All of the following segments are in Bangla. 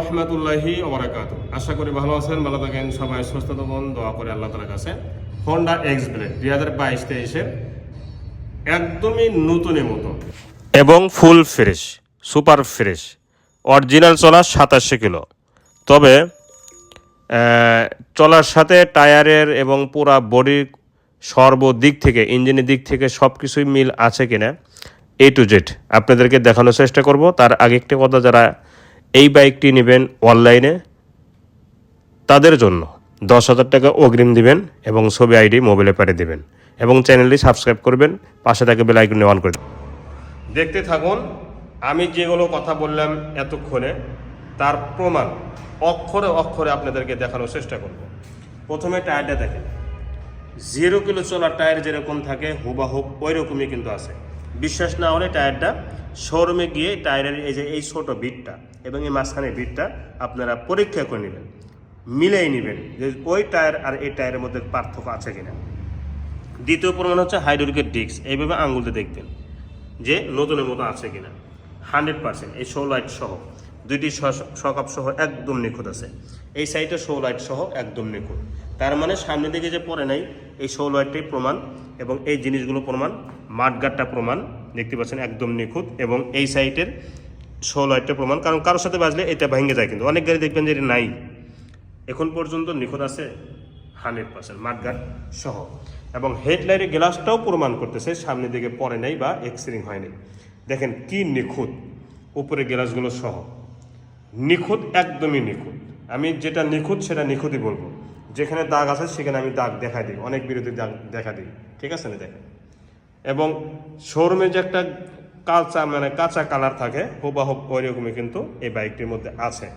রহমতুল্লাহি ওবরাকাত। আশা করি ভালো আছেন, ভালো থাকেন, সবাই সুস্থ থাকুন, দোয়া করে আল্লাহ তালার কাছে। হন্ডা এক্স ব্লেড দুই হাজার বাইশ তেইশের একদমই নতুনের মতো। এবং full fresh, super fresh, original চলা সাতাশি কিলো। তবে চলার সাথে টায়ারের এবং পুরা বডির সর্বদিক থেকে, ইঞ্জিনের দিক থেকে সব কিছুই মিল আছে কিনা এ টু জেড আপনাদেরকে দেখানোর চেষ্টা করব। তার আগে একটি কথা যারা এই বাইকটি নেবেন অনলাইনে। তাদের জন্য দশ হাজার টাকা অগ্রিম দিবেন এবং ছবি আইডি মোবাইলে পাঠিয়ে দেবেন এবং চ্যানেলটি সাবস্ক্রাইব করবেন, পাশে থাকে বেল অন করে দেখতে থাকুন, আমি যেগুলো কথা বললাম এতক্ষণে, তার প্রমাণ অক্ষরে অক্ষরে আপনাদেরকে দেখানোর চেষ্টা করব। প্রথমে টায়ারটা দেখেন। জিরো কিলো চলার টায়ার যেরকম থাকে, হুবাহুব ওই রকমই কিন্তু আছে। বিশ্বাস না হলে টায়ারটা শোরুমে গিয়ে টায়ারের এই যে এই ছোটো বিটটা এবং এই মাঝখানের বিটটা আপনারা পরীক্ষা করে নেবেন মিলেই নেবেন যে ওই টায়ার আর এই টায়ারের মধ্যে পার্থক্য আছে কিনা। দ্বিতীয় প্রমাণ হচ্ছে হাইড্রোলিকের ডিস্ক, এইভাবে আঙুলতে দেখবেন যে নতুনের মতো আছে কিনা। হান্ড্রেড পার্সেন্ট এই সোলাইট সহ। দুইটি সকাপ সহ একদম নিখুঁত আছে। এই সাইডে শো লাইট সহ একদম নিখুঁত। তার মানে সামনের দিকে যে পড়ে নাই, এই শো লাইটটাই প্রমাণ এবং এই জিনিসগুলো প্রমাণ মাঠগাটটা প্রমাণ, দেখতে পাচ্ছেন একদম নিখুঁত এবং এই সাইটের শো লাইটটা প্রমাণ। কারণ কারোর সাথে বাজলে এটা ভেঙে যায় কিন্তু। অনেক গাড়ি দেখবেন যে এটা নাই। এখন পর্যন্ত নিখুঁত আছে হান্ড্রেড পার্সেন্ট মাঠগাট সহ। এবং হেডলাইটের গ্লাসটাও প্রমাণ করতেছে সামনের দিকে পড়ে নাই বা এক্সিরিং হয়নি দেখেন কি নিখুঁত উপরে গ্লাসগুলো সহ। নিখুঁত, একদমই নিখুঁত। আমি যেটা নিখুঁত, সেটা নিখুঁতই বলব। যেখানে দাগ আছে, সেখানে আমি দাগ দেখা দিই। অনেক বিরোধী দাগ দেখা দিই। ঠিক আছে না দেখেন এবং শোরুমে যে একটা কাঁচা মানে কাঁচা কালার থাকে হুবাহুব ওই রকমই কিন্তু এই বাইকটির মধ্যে আছে।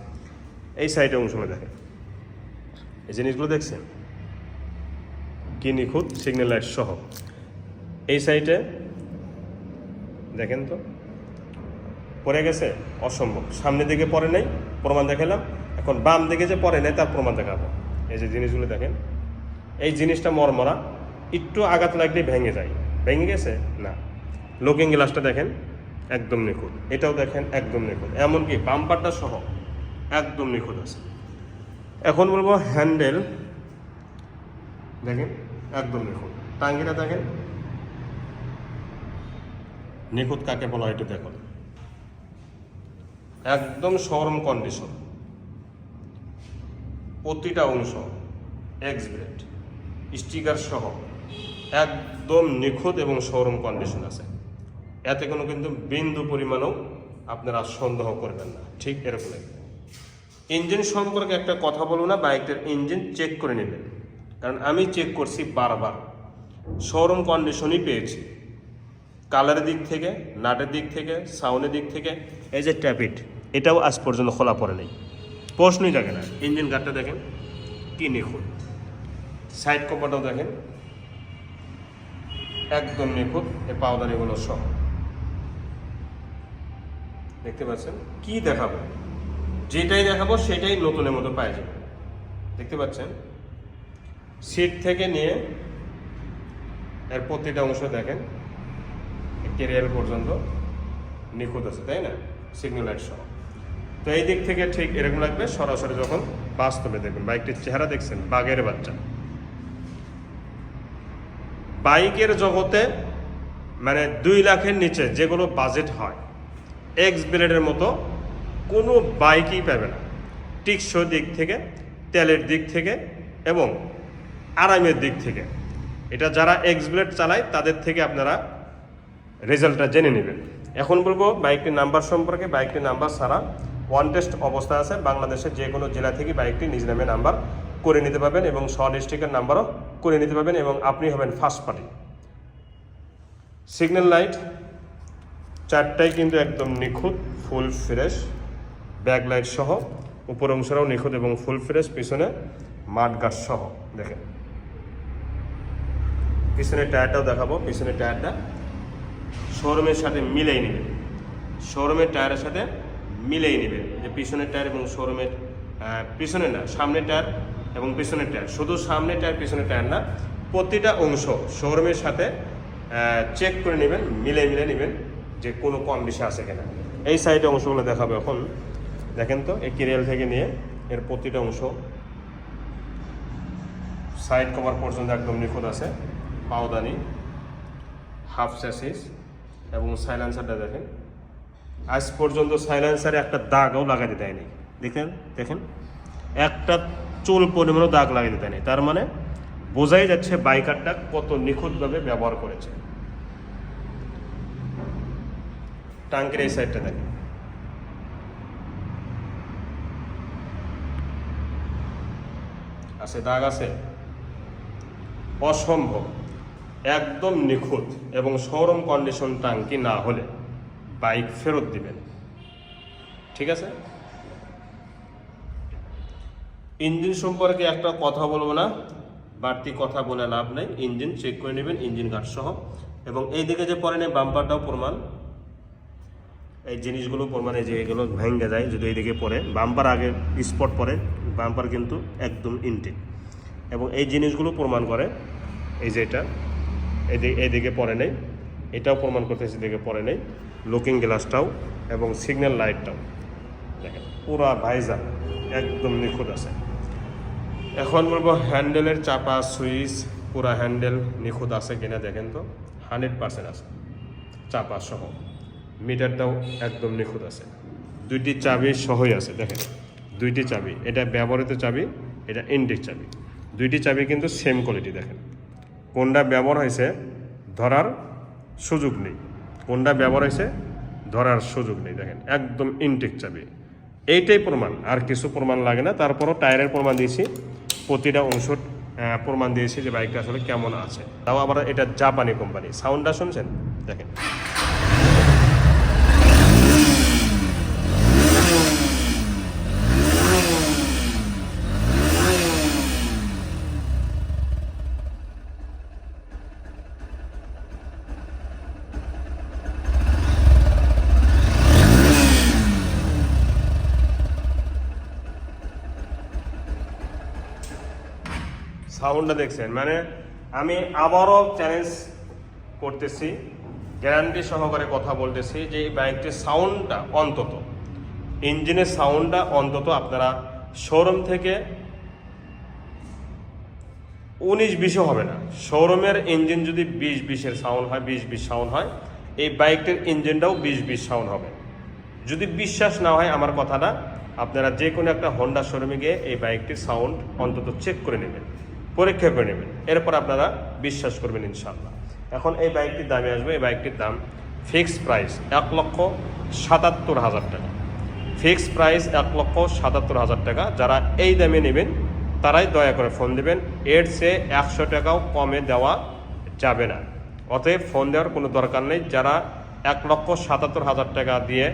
এই সাইডে অংশগুলো দেখেন। এই জিনিসগুলো দেখছেন? কি নিখুঁত, সিগন্যাল লাইট সহ। এই সাইডে, দেখেন তো? পড়ে গেছে? অসম্ভব। সামনের দিকে পড়ে নাই, প্রমাণ দেখালাম। এখন বাম দিকে যে পড়ে নাই, তার প্রমাণ দেখাবো। এই যে জিনিসগুলো দেখেন, এই জিনিসটা মরমরা, একটু আঘাত লাগলে ভেঙে যায়। ভেঙে গেছে? না। লুকিং গ্লাসটা দেখেন, একদম নিখুঁত। এটাও দেখেন, একদম নিখুঁত। এমনকি বাম্পারটা সহ একদম নিখুঁত আছে। এখন বলব হ্যান্ডেল, দেখেন, একদম নিখুঁত। টাঙ্গিটা দেখেন। নিখুঁত কাকে বলা হয়, একটু দেখুন একদম শোরুম কন্ডিশন প্রতিটা অংশ এক্স ব্রেড স্টিকার সহ একদম নিখুঁত এবং শোরুম কন্ডিশন আছে। এতে কোনো কিন্তু বিন্দু পরিমাণও আপনারা সন্দেহ করবেন না। ঠিক এরকম ইঞ্জিন সম্পর্কে একটা কথা বলব না, বাইকটার ইঞ্জিন চেক করে নেবেন। কারণ আমি চেক করছি বারবার। শোরুম কন্ডিশনই পেয়েছি। কালারের দিক থেকে, নাটের দিক থেকে সাউন্ডের দিক থেকে, এই যে ট্যাপিট এটাও আজ পর্যন্ত খোলা পড়ে নেই। প্রশ্নই থাকে না। ইঞ্জিন গার্ডটা দেখেন, কি নিখুঁত। সাইড কপারটাও দেখেন, একদম নিখুঁত, এই পাউদারিগুলো সহ। দেখতে পাচ্ছেন? কি দেখাবো? যেটাই দেখাবো, সেটাই নতুনের মতো পাওয়া যাবে দেখতে পাচ্ছেন? সিট থেকে নিয়ে, এর প্রতিটা অংশ দেখেন। কেরিয়ার পর্যন্ত নিখুঁত আছে, তাই না? সিগন্যাল লাইট সহ। তো এই দিক থেকে ঠিক এরকম লাগবে, সরাসরি যখন বাস্তবে দেখবেন। বাইকটির চেহারা দেখছেন, বাঘের বাচ্চা। বাইকের জগতে মানে দুই লাখের নিচে যেগুলো বাজেট হয় এক্স ব্লেডের মতো কোনো বাইকই পাবে না। টিকসো দিক থেকে, তেলের দিক থেকে এবং আরামের দিক থেকে। এটা যারা এক্স ব্লেড চালায়, তাদের থেকে আপনারা রেজাল্টটা জেনে নেবেন। এখন বলব বাইকটির নাম্বার সম্পর্কে, বাইকটির নাম্বার ছাড়া ওয়ান টেস্ট অবস্থা আছে। বাংলাদেশের যে কোনো জেলা থেকে বাইকটি নিজ নামে নাম্বার করে নিতে পারবেন এবং স ডিস্ট্রিক্টের নাম্বারও করে নিতে পারবেন এবং আপনি হবেন ফার্স্ট পার্টি সিগন্যাল লাইট চারটাই কিন্তু একদম নিখুঁত ফুল ফ্রেশ ব্যাক লাইট সহ। উপর অংশটাও নিখুঁত এবং ফুল ফ্রেশ পিছনে মাঠ গাছ সহ। দেখেন। পিছনের টায়ারটাও দেখাবো, পিছনের টায়ারটা শোরুমের সাথে মিলেই নেবে। শোরুমের টায়ারের সাথে মিলেই নেবে যে পিছনের টায়ার এবং শোরুমের আহ, পিছনের না সামনের টায়ার এবং পিছনের টায়ার। শুধু সামনের টায়ার পিছনের টায়ার না প্রতিটা অংশ শোরুমের সাথে চেক করে নেবেন মিলে মিলে নেবেন যে কোনো কম বেশি আছে কিনা। এই সাইডে অংশগুলো দেখাবো এখন। দেখেন তো এই কেরিয়াল থেকে নিয়ে এর প্রতিটা অংশ সাইড কভার পর্যন্ত একদম নিখুঁত আছে। পাওদানি হাফ স্যাসিস এবং সাইলেন্সারটা দেখেন। আজ পর্যন্ত সাইলেন্সারে একটা দাগও লাগাতে দেয়নি দেখেন দেখেন। একটা চুল পরিমাণও দাগ লাগাতে দেয়নি তার মানে বোঝাই যাচ্ছে বাইকারটা কত নিখুঁতভাবে ব্যবহার করেছে। টাঙ্কের এই সাইডটা দেখেন। আছে, দাগ আছে। অসম্ভব। একদম নিখুঁত এবং শোরুম কন্ডিশন টাঙ্কি না হলে বাইক ফেরত দিবেন। ঠিক আছে? ইঞ্জিন সম্পর্কে একটা কথা বলব না। বাড়তি কথা বলে লাভ নেই। ইঞ্জিন চেক করে নেবেন, ইঞ্জিন গার্ড সহ। এবং এই দিকে যে পরে নেই বাম্পারটাও প্রমাণ। এই জিনিসগুলো প্রমাণে যে এগুলো ভেঙে যায়, যদি এইদিকে পড়ে বাম্পার আগে স্পট পড়ে বাম্পার কিন্তু একদম ইনটেক এবং এই জিনিসগুলো প্রমাণ করে, এই যে এটা। এদিকে পড়ে নেই। এটাও প্রমাণ করতেছে এদিকে পড়ে নেই। লুকিং গ্লাসটাও এবং সিগন্যাল লাইটটাও দেখেন, পুরা ভাইজার একদম নিখুঁত আছে। এখন বলব হ্যান্ডেলের চাপা সুইচ পুরা হ্যান্ডেল নিখুঁত আছে কিনা দেখেন তো। হান্ড্রেড পার্সেন্ট আছে। চাপা সহ। মিটারটাও একদম নিখুঁত আছে। দুইটি চাবি সহই আছে, দেখেন। দুইটি চাবি, এটা ব্যবহৃত চাবি, এটা ইন্ডিক চাবি। দুইটি চাবি কিন্তু সেম কোয়ালিটি দেখেন। কোনটা ব্যবহার হয়েছে, ধরার সুযোগ নেই। কোনটা ব্যবহার হয়েছে, ধরার সুযোগ নেই। দেখেন, একদম ইনটেক চাবি। এইটাই প্রমাণ, আর কিছু প্রমাণ লাগে না। তারপরও টায়ারের প্রমাণ দিয়েছি। প্রতিটা অংশ প্রমাণ দিয়েছি যে বাইকটা আসলে কেমন আছে। তাও আবার এটা জাপানি কোম্পানি সাউন্ডটা শুনছেন? দেখেন। সাউন্ডটা দেখছেন। মানে আমি আবারও চ্যালেঞ্জ করতেছি গ্যারান্টি সহকারে কথা বলতেছি যে এই বাইকটির সাউন্ডটা অন্তত, ইঞ্জিনের সাউন্ডটা অন্তত আপনারা শোরুম থেকে উনিশ বিশও হবে না। শোরুমের ইঞ্জিন যদি বিশ বিশের সাউন্ড হয়, বিশ বিশ সাউন্ড হয়, এই বাইকটির ইঞ্জিনটাও বিশ বিশ সাউন্ড হবে। যদি বিশ্বাস না হয় আমার কথাটা, আপনারা যে কোনো একটা হন্ডা শোরুমে গিয়ে এই বাইকটির সাউন্ড অন্তত চেক করে নেবেন। পরীক্ষা করে নেবেন। এরপর আপনারা বিশ্বাস করবেন ইনশাল্লাহ এখন এই বাইকটির দামে আসবে। এই বাইকটির দাম ফিক্সড প্রাইস এক লক্ষ সাতাত্তর হাজার টাকা। ফিক্সড প্রাইস এক লক্ষ সাতাত্তর হাজার টাকা। যারা এই দামে নেবেন, তারাই দয়া করে ফোন দেবেন। এর চেয়ে একশো টাকাও কমে দেওয়া যাবে না। অতএব ফোন দেওয়ার কোনো দরকার নেই। যারা এক লক্ষ সাতাত্তর হাজার টাকা দিয়ে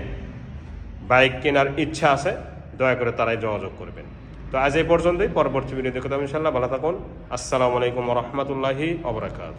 বাইক কেনার ইচ্ছা আছে, দয়া করে তারাই যোগাযোগ করবেন। তো আজ এই পর্যন্তই। পরবর্তী ভিডিও দেখতে ইনশাল্লাহ ভালো থাকুন। আসসালামু আলাইকুম রহমতুল্লাহি অবরাকাত